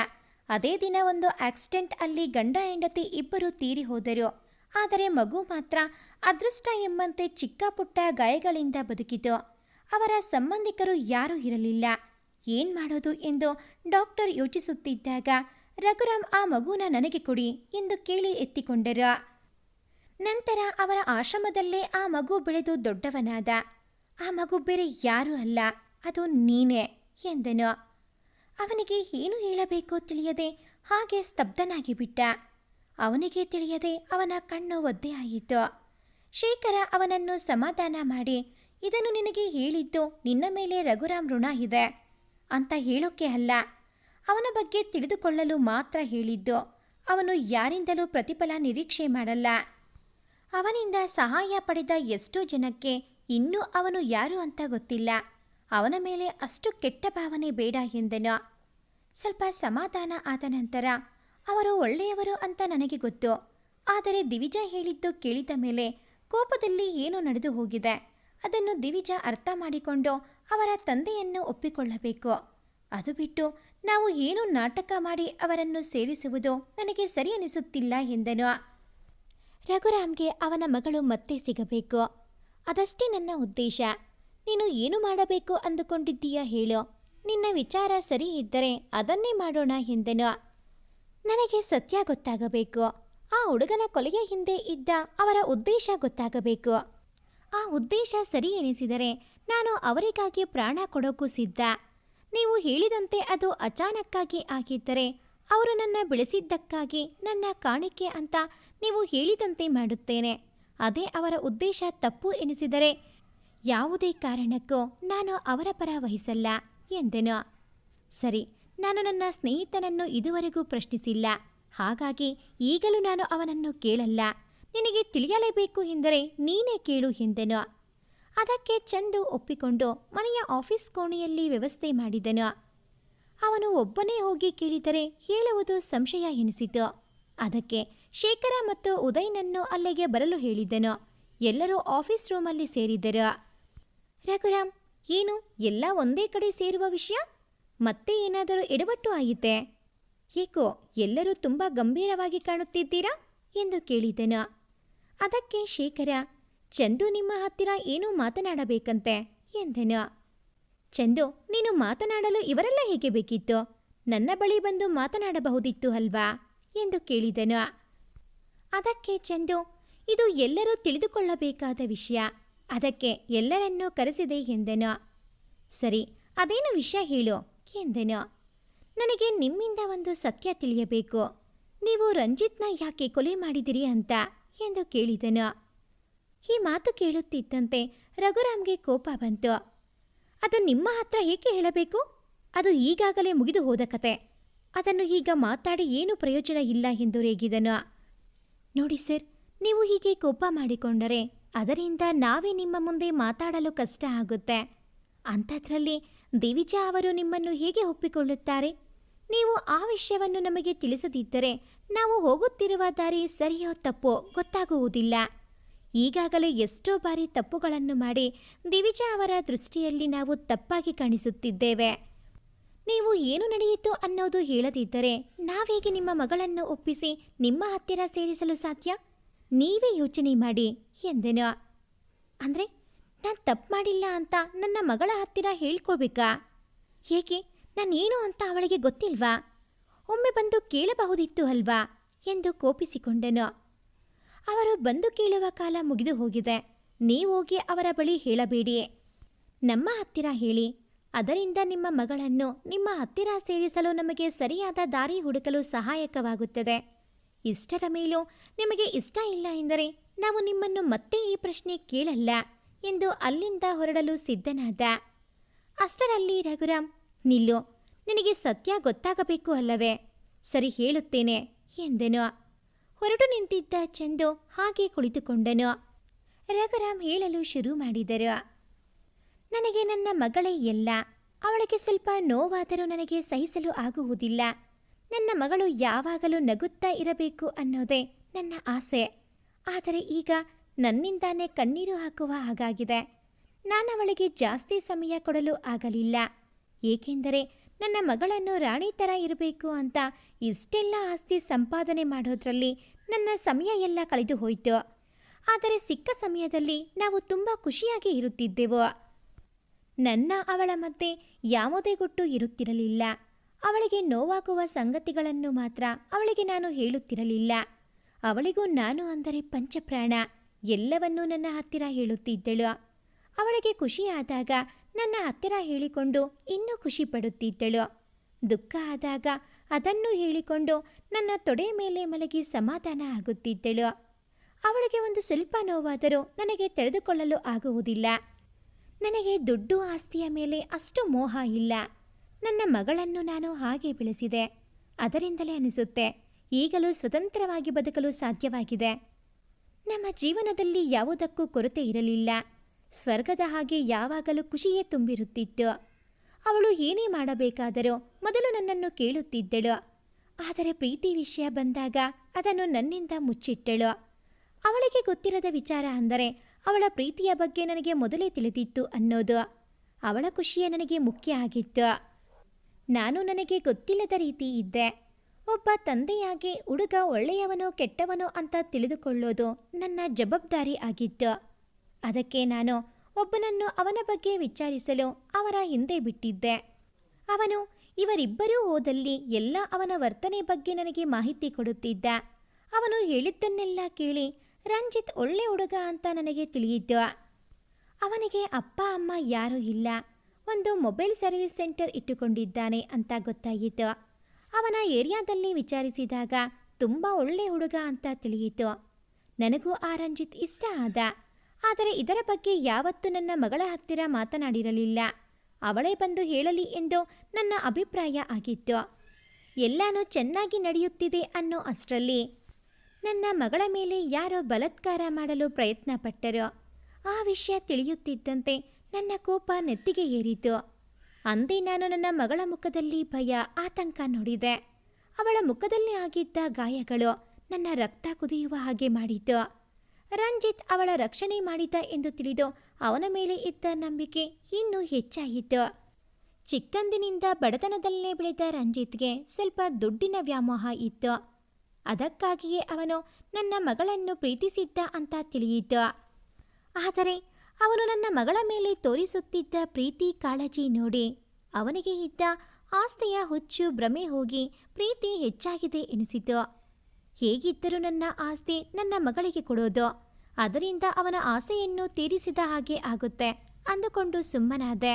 ಅದೇ ದಿನ ಒಂದು ಆಕ್ಸಿಡೆಂಟ್ ಅಲ್ಲಿ ಗಂಡ ಹೆಂಡತಿ ಇಬ್ಬರು ತೀರಿ ಹೋದರು. ಆದರೆ ಮಗು ಮಾತ್ರ ಅದೃಷ್ಟ ಎಂಬಂತೆ ಚಿಕ್ಕ ಪುಟ್ಟ ಗಾಯಗಳಿಂದ ಬದುಕಿತು. ಅವರ ಸಂಬಂಧಿಕರು ಯಾರೂ ಇರಲಿಲ್ಲ. ಏನ್ ಮಾಡೋದು ಎಂದು ಡಾಕ್ಟರ್ ಯೋಚಿಸುತ್ತಿದ್ದಾಗ ರಘುರಾಮ್ ಆ ಮಗುನ ನನಗೆ ಕೊಡಿ ಎಂದು ಕೇಳಿ ಎತ್ತಿಕೊಂಡರು. ನಂತರ ಅವರ ಆಶ್ರಮದಲ್ಲೇ ಆ ಮಗು ಬೆಳೆದು ದೊಡ್ಡವನಾದ. ಆ ಮಗು ಬೇರೆ ಯಾರೂ ಅಲ್ಲ, ಅದು ನೀನೇ ಎಂದನು. ಅವನಿಗೆ ಏನು ಹೇಳಬೇಕೋ ತಿಳಿಯದೆ ಹಾಗೆ ಸ್ತಬ್ಧನಾಗಿ ಬಿಟ್ಟ. ಅವನಿಗೆ ತಿಳಿಯದೆ ಅವನ ಕಣ್ಣು ಒದ್ದೆ ಆಯಿತು. ಶೇಖರ ಅವನನ್ನು ಸಮಾಧಾನ ಮಾಡಿ, ಇದನ್ನು ನಿನಗೆ ಹೇಳಿದ್ದು ನಿನ್ನ ಮೇಲೆ ರಘುರಾಮ್ ಋಣ ಇದೆ ಅಂತ ಹೇಳೋಕೆ ಅಲ್ಲ. ಅವನ ಬಗ್ಗೆ ತಿಳಿದುಕೊಳ್ಳಲು ಮಾತ್ರ ಹೇಳಿದ್ದು, ಅವನು ಯಾರಿಂದಲೂ ಪ್ರತಿಫಲ ನಿರೀಕ್ಷೆ ಮಾಡಲ್ಲ. ಅವನಿಂದ ಸಹಾಯ ಪಡೆದ ಎಷ್ಟೋ ಜನಕ್ಕೆ ಇನ್ನೂ ಅವನು ಯಾರು ಅಂತ ಗೊತ್ತಿಲ್ಲ. ಅವನ ಮೇಲೆ ಅಷ್ಟು ಕೆಟ್ಟ ಭಾವನೆ ಬೇಡ ಎಂದನು. ಸ್ವಲ್ಪ ಸಮಾಧಾನ ಆದ ನಂತರ, ಅವರು ಒಳ್ಳೆಯವರು ಅಂತ ನನಗೆ ಗೊತ್ತು. ಆದರೆ ದಿವಿಜ ಹೇಳಿದ್ದು ಕೇಳಿದ ಮೇಲೆ ಕೋಪದಲ್ಲಿ ಏನು ನಡೆದು ಹೋಗಿದೆ? ಅದನ್ನು ದಿವಿಜ ಅರ್ಥ ಮಾಡಿಕೊಂಡು ಅವರ ತಂದೆಯನ್ನು ಒಪ್ಪಿಕೊಳ್ಳಬೇಕು. ಅದು ಬಿಟ್ಟು ನಾವು ಏನು ನಾಟಕ ಮಾಡಿ ಅವರನ್ನು ಸೇರಿಸುವುದು ನನಗೆ ಸರಿ ಅನಿಸುತ್ತಿಲ್ಲ, ಎಂದನು. ರಘುರಾಮ್ಗೆ ಅವನ ಮಗಳು ಮತ್ತೆ ಸಿಗಬೇಕು. ಅದಷ್ಟೇ ನನ್ನ ಉದ್ದೇಶ. ನೀನು ಏನು ಮಾಡಬೇಕು ಅಂದುಕೊಂಡಿದ್ದೀಯ ಹೇಳು. ನಿನ್ನ ವಿಚಾರ ಸರಿ ಇದ್ದರೆ ಅದನ್ನೇ ಮಾಡೋಣ ಎಂದನು. ನನಗೆ ಸತ್ಯ ಗೊತ್ತಾಗಬೇಕು. ಆ ಹುಡುಗನ ಕೊಲೆಯ ಹಿಂದೆ ಇದ್ದ ಅವರ ಉದ್ದೇಶ ಗೊತ್ತಾಗಬೇಕು. ಆ ಉದ್ದೇಶ ಸರಿ ಎನಿಸಿದರೆ ನಾನು ಅವರಿಗಾಗಿ ಪ್ರಾಣ ಕೊಡೋಕ್ಕೂ ಸಿದ್ಧ. ನೀವು ಹೇಳಿದಂತೆ ಅದು ಅಚಾನಕ್ಕಾಗಿ ಆಗಿದ್ದರೆ ಅವರು ನನ್ನ ಬೆಳೆಸಿದ್ದಕ್ಕಾಗಿ ನನ್ನ ಕಾಣಿಕೆ ಅಂತ ನೀವು ಹೇಳಿದಂತೆ ಮಾಡುತ್ತೇನೆ. ಅದೇ ಅವರ ಉದ್ದೇಶ ತಪ್ಪು ಎನಿಸಿದರೆ ಯಾವುದೇ ಕಾರಣಕ್ಕೂ ನಾನು ಅವರ ಪರ ವಹಿಸಲ್ಲ ಎಂದೆನು. ಸರಿ, ನಾನು ನನ್ನ ಸ್ನೇಹಿತನನ್ನು ಇದುವರೆಗೂ ಪ್ರಶ್ನಿಸಿಲ್ಲ. ಹಾಗಾಗಿ ಈಗಲೂ ನಾನು ಅವನನ್ನು ಕೇಳಲ್ಲ. ನಿನಗೆ ತಿಳಿಯಲೇಬೇಕು ಎಂದರೆ ನೀನೇ ಕೇಳು ಎಂದೆನು. ಅದಕ್ಕೆ ಚಂದು ಒಪ್ಪಿಕೊಂಡು ಮನೆಯ ಆಫೀಸ್ ಕೋಣೆಯಲ್ಲಿ ವ್ಯವಸ್ಥೆ ಮಾಡಿದನು. ಅವನು ಒಬ್ಬನೇ ಹೋಗಿ ಕೇಳಿದರೆ ಹೇಳುವುದು ಸಂಶಯ ಎನಿಸಿತು. ಅದಕ್ಕೆ ಶೇಖರ ಮತ್ತು ಉದಯ್ನನ್ನು ಅಲ್ಲಿಗೆ ಬರಲು ಹೇಳಿದ್ದನು ಎಲ್ಲರೂ ಆಫೀಸ್ ರೂಮಲ್ಲಿ ಸೇರಿದರು. ರಘುರಾಮ್, ಏನು ಎಲ್ಲ ಒಂದೇ ಕಡೆ ಸೇರುವ ವಿಷಯ? ಮತ್ತೆ ಏನಾದರೂ ಎಡವಟ್ಟು ಆಯಿತೆ? ಏಕೋ, ಎಲ್ಲರೂ ತುಂಬ ಗಂಭೀರವಾಗಿ ಕಾಣುತ್ತಿದ್ದೀರಾ? ಎಂದು ಕೇಳಿದನು. ಅದಕ್ಕೆ ಶೇಖರ, ಚಂದು ನಿಮ್ಮ ಹತ್ತಿರ ಏನೂ ಮಾತನಾಡಬೇಕಂತೆ, ಎಂದನು. ಚಂದು, ನೀನು ಮಾತನಾಡಲು ಇವರೆಲ್ಲ ಹೇಗೆ ಬೇಕಿತ್ತು? ನನ್ನ ಬಳಿ ಬಂದು ಮಾತನಾಡಬಹುದಿತ್ತು ಅಲ್ವಾ? ಎಂದು ಕೇಳಿದನು. ಅದಕ್ಕೆ ಚಂದು, ಇದು ಎಲ್ಲರೂ ತಿಳಿದುಕೊಳ್ಳಬೇಕಾದ ವಿಷಯ. ಅದಕ್ಕೆ ಎಲ್ಲರನ್ನೂ ಕರೆಸಿದೆ ಎಂದನು. ಸರಿ, ಅದೇನು ವಿಷಯ ಹೇಳು, ಎಂದನು. ನನಗೆ ನಿಮ್ಮಿಂದ ಒಂದು ಸತ್ಯ ತಿಳಿಯಬೇಕು. ನೀವು ರಂಜಿತ್ನ ಯಾಕೆ ಕೊಲೆ ಮಾಡಿದಿರಿ ಅಂತ, ಎಂದು ಕೇಳಿದನು. ಈ ಮಾತು ಕೇಳುತ್ತಿದ್ದಂತೆ ರಘುರಾಮ್ಗೆ ಕೋಪ ಬಂತು. ಅದು ನಿಮ್ಮ ಹತ್ರ ಏಕೆ ಹೇಳಬೇಕು? ಅದು ಈಗಾಗಲೇ ಮುಗಿದು ಹೋದ ಕತೆ. ಅದನ್ನು ಈಗ ಮಾತಾಡಿ ಏನು ಪ್ರಯೋಜನ ಇಲ್ಲ ಎಂದು ರೇಗಿದನು. ನೋಡಿ ಸರ್, ನೀವು ಹೀಗೆ ಕೋಪ ಮಾಡಿಕೊಂಡರೆ ಅದರಿಂದ ನಾವೇ ನಿಮ್ಮ ಮುಂದೆ ಮಾತಾಡಲು ಕಷ್ಟ ಆಗುತ್ತೆ. ಅಂಥದ್ರಲ್ಲಿ ದೇವಿಜಾ ಅವರು ನಿಮ್ಮನ್ನು ಹೇಗೆ ಒಪ್ಪಿಕೊಳ್ಳುತ್ತಾರೆ? ನೀವು ಆ ವಿಷಯವನ್ನು ನಮಗೆ ತಿಳಿಸದಿದ್ದರೆ ನಾವು ಹೋಗುತ್ತಿರುವ ದಾರಿ ಸರಿಯೋ ತಪ್ಪೋ ಗೊತ್ತಾಗುವುದಿಲ್ಲ. ಈಗಾಗಲೇ ಎಷ್ಟೋ ಬಾರಿ ತಪ್ಪುಗಳನ್ನು ಮಾಡಿ ದಿವಿಜಾ ಅವರ ದೃಷ್ಟಿಯಲ್ಲಿ ನಾವು ತಪ್ಪಾಗಿ ಕಾಣಿಸುತ್ತಿದ್ದೇವೆ. ನೀವು ಏನು ನಡೆಯಿತು ಅನ್ನೋದು ಹೇಳದಿದ್ದರೆ ನಾವೇಗೆ ನಿಮ್ಮ ಮಗಳನ್ನು ಒಪ್ಪಿಸಿ ನಿಮ್ಮ ಹತ್ತಿರ ಸೇರಿಸಲು ಸಾಧ್ಯ? ನೀವೇ ಯೋಚನೆ ಮಾಡಿ ಎಂದೆನು. ಅಂದರೆ, ನಾನು ತಪ್ಪು ಮಾಡಿಲ್ಲ ಅಂತ ನನ್ನ ಮಗಳ ಹತ್ತಿರ ಹೇಳ್ಕೊಬೇಕಾ ಏಕೆ ನಾನೇನು ಅಂತ ಅವಳಿಗೆ ಗೊತ್ತಿಲ್ವಾ? ಒಮ್ಮೆ ಬಂದು ಕೇಳಬಹುದಿತ್ತು ಅಲ್ವಾ? ಎಂದು ಕೋಪಿಸಿಕೊಂಡೆನು. ಅವರು ಬಂದು ಕೇಳುವ ಕಾಲ ಮುಗಿದು ಹೋಗಿದೆ. ನೀವೋಗಿ ಅವರ ಬಳಿ ಹೇಳಬೇಡಿ. ನಮ್ಮ ಹತ್ತಿರ ಹೇಳಿ. ಅದರಿಂದ ನಿಮ್ಮ ಮಗಳನ್ನು ನಿಮ್ಮ ಹತ್ತಿರ ಸೇರಿಸಲು ನಮಗೆ ಸರಿಯಾದ ದಾರಿ ಹುಡುಕಲು ಸಹಾಯಕವಾಗುತ್ತದೆ. ಇಷ್ಟರ ಮೇಲೂ ನಿಮಗೆ ಇಷ್ಟ ಇಲ್ಲ ಎಂದರೆ ನಾವು ನಿಮ್ಮನ್ನು ಮತ್ತೆ ಈ ಪ್ರಶ್ನೆ ಕೇಳಲ್ಲ ಎಂದು ಅಲ್ಲಿಂದ ಹೊರಡಲು ಸಿದ್ಧನಾದ. ಅಷ್ಟರಲ್ಲಿ ರಘುರಾಮ್, ನಿಲ್ಲು, ನಿನಗೆ ಸತ್ಯ ಗೊತ್ತಾಗಬೇಕು ಅಲ್ಲವೇ? ಸರಿ ಹೇಳುತ್ತೇನೆ ಎಂದೆನು. ಹೊರಟು ನಿಂತಿದ್ದ ಚಂದು ಹಾಗೆ ಕುಳಿತುಕೊಂಡನು. ರಘುರಾಮ್ ಹೇಳಲು ಶುರು ಮಾಡಿದರು. ನನಗೆ ನನ್ನ ಮಗಳೇ ಎಲ್ಲ ಅವಳಿಗೆ ಸ್ವಲ್ಪ ನೋವಾದರೂ ನನಗೆ ಸಹಿಸಲು ಆಗುವುದಿಲ್ಲ. ನನ್ನ ಮಗಳು ಯಾವಾಗಲೂ ನಗುತ್ತಾ ಇರಬೇಕು ಅನ್ನೋದೇ ನನ್ನ ಆಸೆ. ಆದರೆ ಈಗ ನನ್ನಿಂದಾನೇ ಕಣ್ಣೀರು ಹಾಕುವ ಹಾಗಾಗಿದೆ. ನಾನು ಅವಳಿಗೆ ಜಾಸ್ತಿ ಸಮಯ ಕೊಡಲು ಆಗಲಿಲ್ಲ. ಏಕೆಂದರೆ ನನ್ನ ಮಗಳನ್ನು ರಾಣಿ ಥರ ಇರಬೇಕು ಅಂತ ಇಷ್ಟೆಲ್ಲ ಆಸ್ತಿ ಸಂಪಾದನೆ ಮಾಡೋದ್ರಲ್ಲಿ ನನ್ನ ಸಮಯ ಎಲ್ಲ ಕಳೆದು ಹೋಯಿತು. ಆದರೆ ಸಿಕ್ಕ ಸಮಯದಲ್ಲಿ ನಾವು ತುಂಬ ಖುಷಿಯಾಗಿ ಇರುತ್ತಿದ್ದೆವು. ನನ್ನ, ಅವಳ ಮಧ್ಯೆ ಯಾವುದೇ ಗುಟ್ಟು ಇರುತ್ತಿರಲಿಲ್ಲ. ಅವಳಿಗೆ ನೋವಾಗುವ ಸಂಗತಿಗಳನ್ನು ಮಾತ್ರ ಅವಳಿಗೆ ನಾನು ಹೇಳುತ್ತಿರಲಿಲ್ಲ. ಅವಳಿಗೂ ನಾನು ಅಂದರೆ ಪಂಚಪ್ರಾಣ, ಎಲ್ಲವನ್ನೂ ನನ್ನ ಹತ್ತಿರ ಹೇಳುತ್ತಿದ್ದಳು. ಅವಳಿಗೆ ಖುಷಿಯಾದಾಗ ನನ್ನ ಹತ್ತಿರ ಹೇಳಿಕೊಂಡು ಇನ್ನೂ ಖುಷಿ ಪಡುತ್ತಿದ್ದಳು ದುಃಖ ಆದಾಗ ಅದನ್ನು ಹೇಳಿಕೊಂಡು ನನ್ನ ತೊಡೆಯ ಮೇಲೆ ಮಲಗಿ ಸಮಾಧಾನ ಆಗುತ್ತಿದ್ದಳು. ಅವಳಿಗೆ ಒಂದು ಸ್ವಲ್ಪ ನೋವಾದರೂ ನನಗೆ ತೆರೆದುಕೊಳ್ಳಲು ಆಗುವುದಿಲ್ಲ. ನನಗೆ ದುಡ್ಡು ಆಸ್ತಿಯ ಮೇಲೆ ಅಷ್ಟು ಮೋಹ ಇಲ್ಲ. ನನ್ನ ಮಗಳನ್ನು ನಾನು ಹಾಗೆ ಬೆಳೆಸಿದೆ. ಅದರಿಂದಲೇ ಅನಿಸುತ್ತೆ, ಈಗಲೂ ಸ್ವತಂತ್ರವಾಗಿ ಬದುಕಲು ಸಾಧ್ಯವಾಗಿದೆ. ನಮ್ಮ ಜೀವನದಲ್ಲಿ ಯಾವುದಕ್ಕೂ ಕೊರತೆ ಇರಲಿಲ್ಲ. ಸ್ವರ್ಗದ ಹಾಗೆ ಯಾವಾಗಲೂ ಖುಷಿಯೇ ತುಂಬಿರುತ್ತಿತ್ತು. ಅವಳು ಏನೇ ಮಾಡಬೇಕಾದರೂ ಮೊದಲು ನನ್ನನ್ನು ಕೇಳುತ್ತಿದ್ದಳು. ಆದರೆ ಪ್ರೀತಿ ವಿಷಯ ಬಂದಾಗ ಅದನ್ನು ನನ್ನಿಂದ ಮುಚ್ಚಿಟ್ಟಳು. ಅವಳಿಗೆ ಗೊತ್ತಿರದ ವಿಚಾರ ಅಂದರೆ ಅವಳ ಪ್ರೀತಿಯ ಬಗ್ಗೆ ನನಗೆ ಮೊದಲೇ ತಿಳಿದಿತ್ತು ಅನ್ನೋದು. ಅವಳ ಖುಷಿಯೇ ನನಗೆ ಮುಖ್ಯ ಆಗಿತ್ತು. ನಾನು ನನಗೆ ಗೊತ್ತಿಲ್ಲದ ರೀತಿ ಇದ್ದೆ. ಒಬ್ಬ ತಂದೆಯಾಗಿ ಹುಡುಗ ಒಳ್ಳೆಯವನೋ ಕೆಟ್ಟವನೋ ಅಂತ ತಿಳಿದುಕೊಳ್ಳೋದು ನನ್ನ ಜವಾಬ್ದಾರಿ ಆಗಿತ್ತು. ಅದಕ್ಕೆ ನಾನು ಒಬ್ಬನನ್ನು ಅವನ ಬಗ್ಗೆ ವಿಚಾರಿಸಲು ಅವರ ಹಿಂದೆ ಬಿಟ್ಟಿದ್ದೆ. ಅವನು, ಇವರಿಬ್ಬರೂ ಹೋದಲ್ಲಿ ಎಲ್ಲ ಅವನ ವರ್ತನೆ ಬಗ್ಗೆ ನನಗೆ ಮಾಹಿತಿ ಕೊಡುತ್ತಿದ್ದ. ಅವನು ಹೇಳಿದ್ದನ್ನೆಲ್ಲ ಕೇಳಿ ರಂಜಿತ್ ಒಳ್ಳೆ ಹುಡುಗ ಅಂತ ನನಗೆ ತಿಳಿಯಿತು. ಅವನಿಗೆ ಅಪ್ಪ, ಅಮ್ಮ ಯಾರೂ ಇಲ್ಲ. ಒಂದು ಮೊಬೈಲ್ ಸರ್ವಿಸ್ ಸೆಂಟರ್ ಇಟ್ಟುಕೊಂಡಿದ್ದಾನೆ ಅಂತ ಗೊತ್ತಾಯಿತು. ಅವನ ಏರಿಯಾದಲ್ಲಿ ವಿಚಾರಿಸಿದಾಗ ತುಂಬ ಒಳ್ಳೆ ಹುಡುಗ ಅಂತ ತಿಳಿಯಿತು. ನನಗೂ ಆ ರಂಜಿತ್ ಇಷ್ಟ ಆದ. ಆದರೆ ಇದರ ಬಗ್ಗೆ ಯಾವತ್ತೂ ನನ್ನ ಮಗಳ ಹತ್ತಿರ ಮಾತನಾಡಿರಲಿಲ್ಲ. ಅವಳೇ ಬಂದು ಹೇಳಲಿ ಎಂದು ನನ್ನ ಅಭಿಪ್ರಾಯ ಆಗಿತ್ತು. ಎಲ್ಲಾನು ಚೆನ್ನಾಗಿ ನಡೆಯುತ್ತಿದೆ ಅನ್ನೋ ಅಷ್ಟರಲ್ಲಿ ನನ್ನ ಮಗಳ ಮೇಲೆ ಯಾರೋ ಬಲತ್ಕಾರ ಮಾಡಲು ಪ್ರಯತ್ನ ಪಟ್ಟರು ಆ ವಿಷಯ ತಿಳಿಯುತ್ತಿದ್ದಂತೆ ನನ್ನ ಕೋಪ ನೆತ್ತಿಗೆ ಏರಿತು. ಅಂದೇ ನಾನು ನನ್ನ ಮಗಳ ಮುಖದಲ್ಲಿ ಭಯ, ಆತಂಕ ನೋಡಿದೆ. ಅವಳ ಮುಖದಲ್ಲಿ ಆಗಿದ್ದ ಗಾಯಗಳು ನನ್ನ ರಕ್ತ ಕುದಿಯುವ ಹಾಗೆ ಮಾಡಿತು. ರಂಜಿತ್ ಅವಳ ರಕ್ಷಣೆ ಮಾಡಿದ ಎಂದು ತಿಳಿದು ಅವನ ಮೇಲೆ ಇದ್ದ ನಂಬಿಕೆ ಇನ್ನೂ ಹೆಚ್ಚಾಯಿತು ಚಿಕ್ಕಂದಿನಿಂದ ಬಡತನದಲ್ಲೇ ಬೆಳೆದ ರಂಜಿತ್ಗೆ ಸ್ವಲ್ಪ ದುಡ್ಡಿನ ವ್ಯಾಮೋಹ ಇತ್ತು. ಅದಕ್ಕಾಗಿಯೇ ಅವನು ನನ್ನ ಮಗಳನ್ನು ಪ್ರೀತಿಸಿದ್ದ ಅಂತ ತಿಳಿಯಿತು. ಆದರೆ ಅವನು ನನ್ನ ಮಗಳ ಮೇಲೆ ತೋರಿಸುತ್ತಿದ್ದ ಪ್ರೀತಿ ಕಾಳಜಿ ನೋಡಿ ಅವನಿಗೆ ಇದ್ದ ಆಸ್ತಿಯ ಹುಚ್ಚು ಭ್ರಮೆ ಹೋಗಿ ಪ್ರೀತಿ ಹೆಚ್ಚಾಗಿದೆ ಎನಿಸಿತು. ಹೇಗಿದ್ದರೂ ನನ್ನ ಆಸ್ತಿ ನನ್ನ ಮಗಳಿಗೆ ಕೊಡೋದು. ಅದರಿಂದ ಅವನ ಆಸೆಯನ್ನು ತೀರಿಸಿದ ಹಾಗೆ ಆಗುತ್ತೆ ಅಂದುಕೊಂಡು ಸುಮ್ಮನಾದೆ.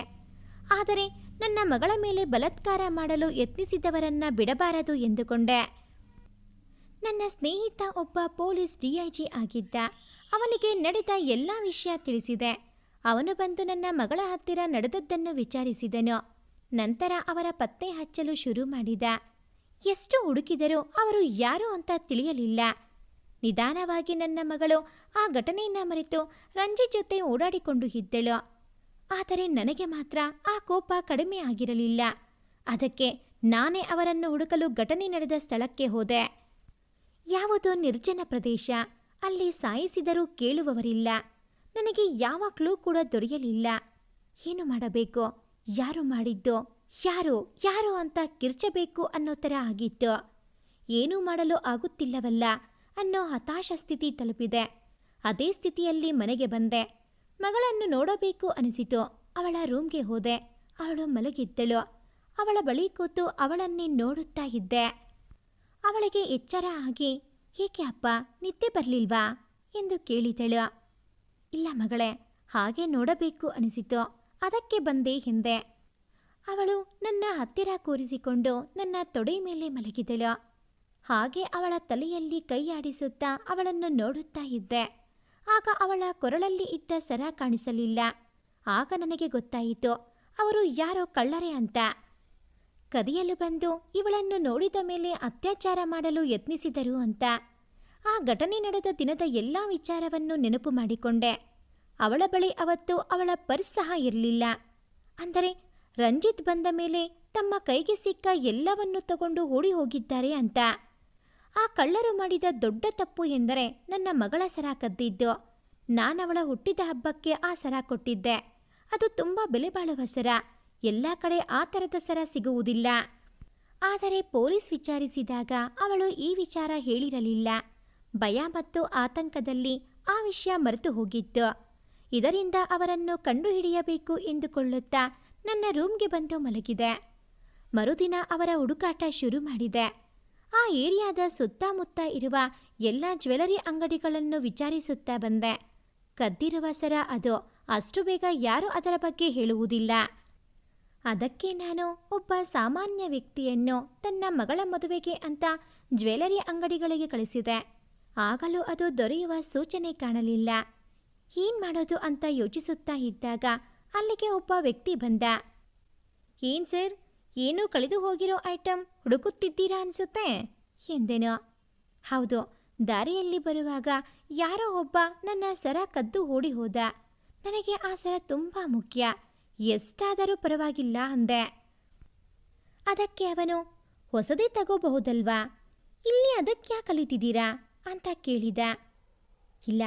ಆದರೆ ನನ್ನ ಮಗಳ ಮೇಲೆ ಬಲತ್ಕಾರ ಮಾಡಲು ಯತ್ನಿಸಿದವರನ್ನ ಬಿಡಬಾರದು ಎಂದುಕೊಂಡೆ. ನನ್ನ ಸ್ನೇಹಿತ ಒಬ್ಬ ಪೊಲೀಸ್ ಡಿಐಜಿ ಆಗಿದ್ದ. ಅವನಿಗೆ ನಡೆದ ಎಲ್ಲ ವಿಷಯ ತಿಳಿಸಿದೆ. ಅವನು ಬಂದು ನನ್ನ ಮಗಳ ಹತ್ತಿರ ನಡೆದದ್ದನ್ನು ವಿಚಾರಿಸಿದನು. ನಂತರ ಅವರ ಪತ್ತೆ ಹಚ್ಚಲು ಶುರು ಮಾಡಿದ. ಎಷ್ಟು ಹುಡುಕಿದರೂ ಅವರು ಯಾರು ಅಂತ ತಿಳಿಯಲಿಲ್ಲ. ನಿಧಾನವಾಗಿ ನನ್ನ ಮಗಳು ಆ ಘಟನೆಯನ್ನ ಮರೆತು ರಂಜಿತ್ ಜೊತೆ ಓಡಾಡಿಕೊಂಡು ಇದ್ದಳು. ಆದರೆ ನನಗೆ ಮಾತ್ರ ಆ ಕೋಪ ಕಡಿಮೆ ಆಗಿರಲಿಲ್ಲ. ಅದಕ್ಕೆ ನಾನೇ ಅವರನ್ನು ಹುಡುಕಲು ಘಟನೆ ನಡೆದ ಸ್ಥಳಕ್ಕೆ ಹೋದೆ. ಯಾವುದೋ ನಿರ್ಜನ ಪ್ರದೇಶ, ಅಲ್ಲಿ ಸಾಯಿಸಿದರೂ ಕೇಳುವವರಿಲ್ಲ. ನನಗೆ ಯಾವ ಕ್ಲೂ ಕೂಡ ದೊರೆಯಲಿಲ್ಲ. ಏನು ಮಾಡಬೇಕು? ಯಾರು ಮಾಡಿದ್ದು? ಯಾರು ಯಾರು ಅಂತ ಕಿರ್ಚಬೇಕು ಅನ್ನೋ ಥರ ಆಗಿತ್ತು. ಏನೂ ಮಾಡಲು ಆಗುತ್ತಿಲ್ಲವಲ್ಲ. ಅನ್ನೋ ಹತಾಶ ಸ್ಥಿತಿ ತಲುಪಿದೆ. ಅದೇ ಸ್ಥಿತಿಯಲ್ಲಿ ಮನೆಗೆ ಬಂದೆ. ಮಗಳನ್ನು ನೋಡಬೇಕು ಅನಿಸಿತು. ಅವಳ ರೂಮ್ಗೆ ಹೋದೆ. ಅವಳು ಮಲಗಿದ್ದಳು. ಅವಳ ಬಳಿ ಕೂತು ಅವಳನ್ನೇ ನೋಡುತ್ತಾ ಇದ್ದೆ. ಅವಳಿಗೆ ಎಚ್ಚರ ಆಗಿ, ಏಕೆ ಅಪ್ಪ, ನಿದ್ದೆ ಬರಲಿಲ್ವಾ? ಎಂದು ಕೇಳಿದಳು. ಇಲ್ಲ ಮಗಳೇ, ಹಾಗೆ ನೋಡಬೇಕು ಅನಿಸಿತು. ಅದಕ್ಕೆ ಬಂದೆ ಹಿಂದೆ ಅವಳು ನನ್ನ ಹತ್ತಿರ ಕೂರಿಸಿಕೊಂಡು ನನ್ನ ತೊಡೆ ಮೇಲೆ ಮಲಗಿದಳು. ಹಾಗೆ ಅವಳ ತಲೆಯಲ್ಲಿ ಕೈಯಾಡಿಸುತ್ತಾ ಅವಳನ್ನು ನೋಡುತ್ತಾ ಇದ್ದೆ. ಆಗ ಅವಳ ಕೊರಳಲ್ಲಿ ಇದ್ದ ಸರ ಕಾಣಿಸಲಿಲ್ಲ. ಆಗ ನನಗೆ ಗೊತ್ತಾಯಿತು, ಅವರು ಯಾರೋ ಕಳ್ಳರೆ ಅಂತ. ಕದಿಯಲು ಬಂದು ಇವಳನ್ನು ನೋಡಿದ ಮೇಲೆ ಅತ್ಯಾಚಾರ ಮಾಡಲು ಯತ್ನಿಸಿದರು ಅಂತ. ಆ ಘಟನೆ ನಡೆದ ದಿನದ ಎಲ್ಲ ವಿಚಾರವನ್ನು ನೆನಪು ಮಾಡಿಕೊಂಡೆ. ಅವಳ ಬಳಿ ಅವತ್ತು ಅವಳ ಪರ್ಸ್ ಸಹ ಇರಲಿಲ್ಲ. ಅಂದರೆ, ರಂಜಿತ್ ಬಂದ ಮೇಲೆ ತಮ್ಮ ಕೈಗೆ ಸಿಕ್ಕ ಎಲ್ಲವನ್ನು ತಗೊಂಡು ಓಡಿ ಹೋಗಿದ್ದಾರೆ ಅಂತ. ಆ ಕಳ್ಳರು ಮಾಡಿದ ದೊಡ್ಡ ತಪ್ಪು ಎಂದರೆ ನನ್ನ ಮಗಳ ಸರ ಕದ್ದಿದ್ದು. ನಾನವಳ ಹುಟ್ಟಿದ ಹಬ್ಬಕ್ಕೆ ಆ ಸರ ಕೊಟ್ಟಿದ್ದೆ. ಅದು ತುಂಬ ಬೆಲೆ ಬಾಳುವ ಸರ. ಎಲ್ಲ ಕಡೆ ಆ ಥರದ ಸರ ಸಿಗುವುದಿಲ್ಲ. ಆದರೆ ಪೊಲೀಸ್ ವಿಚಾರಿಸಿದಾಗ ಅವಳು ಈ ವಿಚಾರ ಹೇಳಿರಲಿಲ್ಲ. ಭಯ ಮತ್ತು ಆತಂಕದಲ್ಲಿ ಆ ವಿಷಯ ಮರೆತು ಹೋಗಿತ್ತು. ಇದರಿಂದ ಅವರನ್ನು ಕಂಡುಹಿಡಿಯಬೇಕು ಎಂದುಕೊಳ್ಳುತ್ತಾ ನನ್ನ ರೂಮ್ಗೆ ಬಂದು ಮಲಗಿದೆ. ಮರುದಿನ ಅವರ ಹುಡುಕಾಟ ಶುರು ಮಾಡಿದೆ. ಆ ಏರಿಯಾದ ಸುತ್ತಮುತ್ತ ಇರುವ ಎಲ್ಲ ಜ್ಯುವೆಲರಿ ಅಂಗಡಿಗಳನ್ನು ವಿಚಾರಿಸುತ್ತಾ ಬಂದೆ. ಕದ್ದಿರುವ ಸರ ಅದು ಅಷ್ಟು ಬೇಗ ಯಾರೂ ಅದರ ಬಗ್ಗೆ ಹೇಳುವುದಿಲ್ಲ. ಅದಕ್ಕೆ ನಾನು ಒಬ್ಬ ಸಾಮಾನ್ಯ ವ್ಯಕ್ತಿಯನ್ನು ತನ್ನ ಮಗಳ ಮದುವೆಗೆ ಅಂತ ಜ್ಯುವೆಲರಿ ಅಂಗಡಿಗಳಿಗೆ ಕಳಿಸಿದೆ. ಆಗಲೂ ಅದು ದೊರೆಯುವ ಸೂಚನೆ ಕಾಣಲಿಲ್ಲ. ಏನ್ ಮಾಡೋದು ಅಂತ ಯೋಚಿಸುತ್ತಾ ಇದ್ದಾಗ ಅಲ್ಲಿಗೆ ಒಬ್ಬ ವ್ಯಕ್ತಿ ಬಂದ. ಏನ್ ಸರ್? ಏನೂ ಕಳೆದು ಹೋಗಿರೋ ಐಟಮ್ ಹುಡುಕುತ್ತಿದ್ದೀರಾ ಅನ್ಸುತ್ತೆ? ಎಂದೆನೋ. ಹೌದು, ದಾರಿಯಲ್ಲಿ ಬರುವಾಗ ಯಾರೋ ಒಬ್ಬ ನನ್ನ ಸರ ಕದ್ದು ಓಡಿ ಹೋದ. ನನಗೆ ಆ ಸರ ತುಂಬ ಮುಖ್ಯ. ಎಷ್ಟಾದರೂ ಪರವಾಗಿಲ್ಲ ಅಂದೆ. ಅದಕ್ಕೆ ಅವನು, ಹೊಸದೇ ತಗೋಬಹುದಲ್ವಾ? ಇಲ್ಲಿ ಅದಕ್ಕೆ ಕಲಿತಿದ್ದೀರಾ? ಅಂತ ಕೇಳಿದ. ಇಲ್ಲ,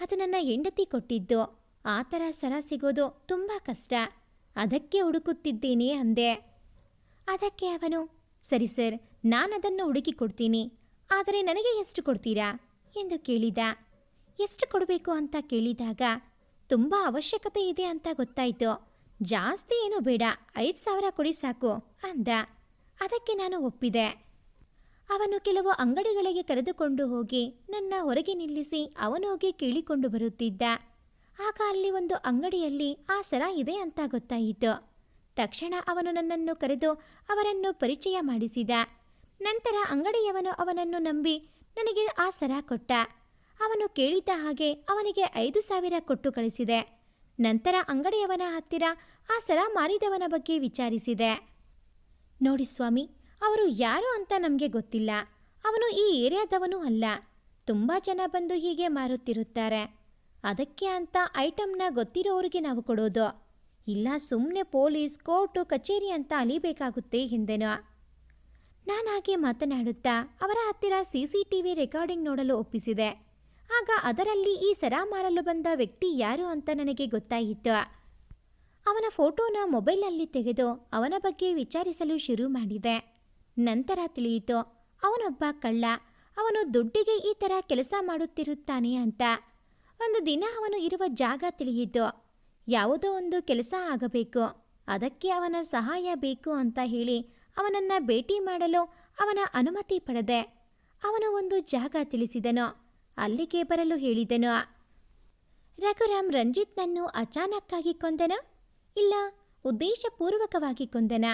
ಅದು ನನ್ನ ಹೆಂಡತಿ ಕೊಟ್ಟಿದ್ದು. ಆ ಥರ ಸರ ಸಿಗೋದು ತುಂಬ ಕಷ್ಟ. ಅದಕ್ಕೆ ಹುಡುಕುತ್ತಿದ್ದೇನೆ ಅಂದೆ. ಅದಕ್ಕೆ ಅವನು, ಸರಿ ಸರ್, ನಾನದನ್ನು ಹುಡುಕಿ ಕೊಡ್ತೀನಿ ಆದರೆ ನನಗೆ ಎಷ್ಟು ಕೊಡ್ತೀರಾ? ಎಂದು ಕೇಳಿದ. ಎಷ್ಟು ಕೊಡಬೇಕು ಅಂತ ಕೇಳಿದಾಗ ತುಂಬ ಅವಶ್ಯಕತೆ ಇದೆ ಅಂತ ಗೊತ್ತಾಯಿತು. ಜಾಸ್ತಿ ಏನೂ ಬೇಡ, ಐದು ಸಾವಿರ ಕೊಡಿ ಸಾಕು, ಅಂದ. ಅದಕ್ಕೆ ನಾನು ಒಪ್ಪಿದೆ. ಅವನು ಕೆಲವು ಅಂಗಡಿಗಳಿಗೆ ಕರೆದುಕೊಂಡು ಹೋಗಿ ನನ್ನ ಹೊರಗೆ ನಿಲ್ಲಿಸಿ ಅವನೋಗಿ ಕೇಳಿಕೊಂಡು ಬರುತ್ತಿದ್ದ. ಆಗ ಅಲ್ಲಿ ಒಂದು ಅಂಗಡಿಯಲ್ಲಿ ಆ ಸರ ಇದೆ ಅಂತ ಗೊತ್ತಾಯಿತು. ತಕ್ಷಣ ಅವನು ನನ್ನನ್ನು ಕರೆದು ಅವರನ್ನು ಪರಿಚಯ ಮಾಡಿಸಿದ. ನಂತರ ಅಂಗಡಿಯವನು ಅವನನ್ನು ನಂಬಿ ನನಗೆ ಆ ಸರ ಕೊಟ್ಟ. ಅವನು ಕೇಳಿದ್ದ ಹಾಗೆ ಅವನಿಗೆ ಐದು ಸಾವಿರ ಕೊಟ್ಟು ಕಳಿಸಿದೆ. ನಂತರ ಅಂಗಡಿಯವನ ಹತ್ತಿರ ಆ ಸರ ಮಾರಿದವನ ಬಗ್ಗೆ ವಿಚಾರಿಸಿದೆ. ನೋಡಿ ಸ್ವಾಮಿ, ಅವರು ಯಾರು ಅಂತ ನಮಗೆ ಗೊತ್ತಿಲ್ಲ. ಅವನು ಈ ಏರಿಯಾದವನೂ ಅಲ್ಲ. ತುಂಬ ಜನ ಬಂದು ಹೀಗೆ ಮಾರುತ್ತಿರುತ್ತಾರೆ. ಅದಕ್ಕೆ ಅಂತ ಐಟಮ್ನ ಗೊತ್ತಿರೋರಿಗೆ ನಾವು ಕೊಡೋದು. ಇಲ್ಲ ಸುಮ್ಮನೆ ಪೊಲೀಸ್, ಕೋರ್ಟು, ಕಚೇರಿ ಅಂತ ಅಲಿಬೇಕಾಗುತ್ತೆ ಹಿಂದೆನೋ? ನಾನು ಮಾತನಾಡುತ್ತಾ ಅವರ ಹತ್ತಿರ C C T V recording ನೋಡಲು ಒಪ್ಪಿಸಿದೆ. ಆಗ ಅದರಲ್ಲಿ ಈ ಸರ ಮಾರಲು ಬಂದ ವ್ಯಕ್ತಿ ಯಾರು ಅಂತ ನನಗೆ ಗೊತ್ತಾಯಿತು. ಅವನ ಫೋಟೋನ ಮೊಬೈಲಲ್ಲಿ ತೆಗೆದು ಅವನ ಬಗ್ಗೆ ವಿಚಾರಿಸಲು ಶುರು ಮಾಡಿದೆ. ನಂತರ ತಿಳಿಯಿತು, ಅವನೊಬ್ಬ ಕಳ್ಳ, ಅವನು ದುಡ್ಡಿಗೆ ಈ ಥರ ಕೆಲಸ ಮಾಡುತ್ತಿರುತ್ತಾನೆ ಅಂತ. ಒಂದು ದಿನ ಅವನು ಇರುವ ಜಾಗ ತಿಳಿಯಿತು. ಯಾವುದೋ ಒಂದು ಕೆಲಸ ಆಗಬೇಕು. ಅದಕ್ಕೆ ಅವನ ಸಹಾಯ ಬೇಕು ಅಂತ ಹೇಳಿ ಅವನನ್ನ ಭೇಟಿ ಮಾಡಲು ಅವನ ಅನುಮತಿ ಪಡೆದೆ. ಅವನು ಒಂದು ಜಾಗ ತಿಳಿಸಿದನು. ಅಲ್ಲಿಗೆ ಬರಲು ಹೇಳಿದನು. ರಘುರಾಮ್ ರಂಜಿತ್ನನ್ನು ಅಚಾನಕ್ಕಾಗಿ ಕೊಂದನ? ಇಲ್ಲ, ಉದ್ದೇಶಪೂರ್ವಕವಾಗಿ ಕೊಂದನ?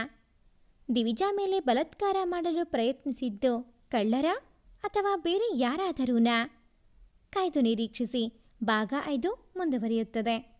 ದಿವಿಜಾ ಮೇಲೆ ಬಲತ್ಕಾರ ಮಾಡಲು ಪ್ರಯತ್ನಿಸಿದ್ದು ಕಳ್ಳರ ಅಥವಾ ಬೇರೆ ಯಾರಾದರೂನಾ? ಕಾಯ್ದು ನಿರೀಕ್ಷಿಸಿ ಭಾಗ ಐದು ಮುಂದುವರಿಯುತ್ತದೆ.